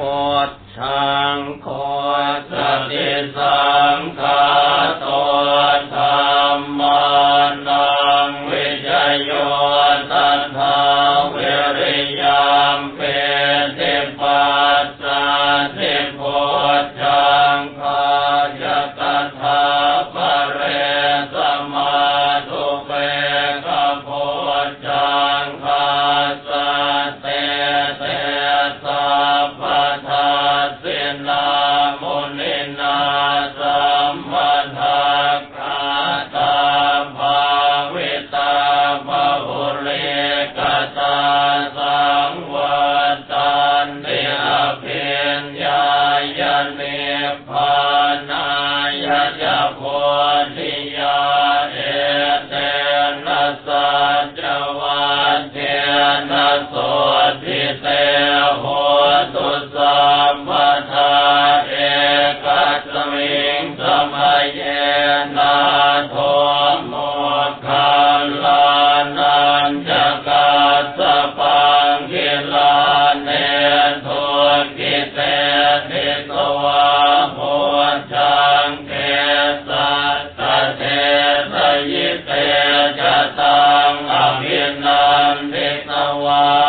พุทธังโคสติสังฆา الله